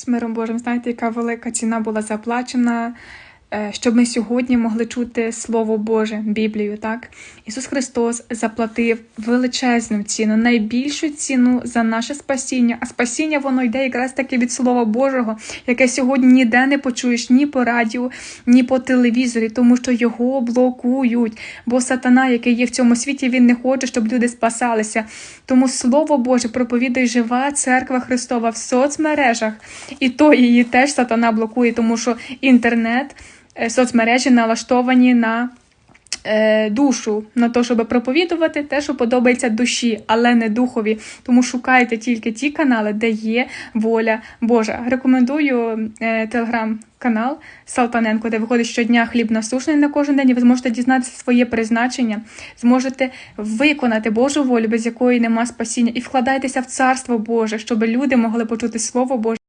З миром Божим, знаєте, яка велика ціна була заплачена, щоб ми сьогодні могли чути Слово Боже, Біблію, так? Ісус Христос заплатив величезну ціну, найбільшу ціну за наше спасіння. А спасіння воно йде якраз таки від Слова Божого, яке сьогодні ніде не почуєш ні по радіо, ні по телевізорі, тому що його блокують. Бо сатана, який є в цьому світі, він не хоче, щоб люди спасалися. Тому Слово Боже проповідує жива церква Христова в соцмережах, і то її теж сатана блокує, тому що інтернет, е, соцмережі налаштовані на е, душу, на те, щоб проповідувати те, що подобається душі, але не духові. Тому шукайте тільки ті канали, де є воля Божа. Рекомендую е, телеграм-канал Салтаненко, де виходить щодня хліб насушний на кожен день, і ви зможете дізнатися своє призначення, зможете виконати Божу волю, без якої нема спасіння, і вкладайтеся в Царство Боже, щоб люди могли почути Слово Боже.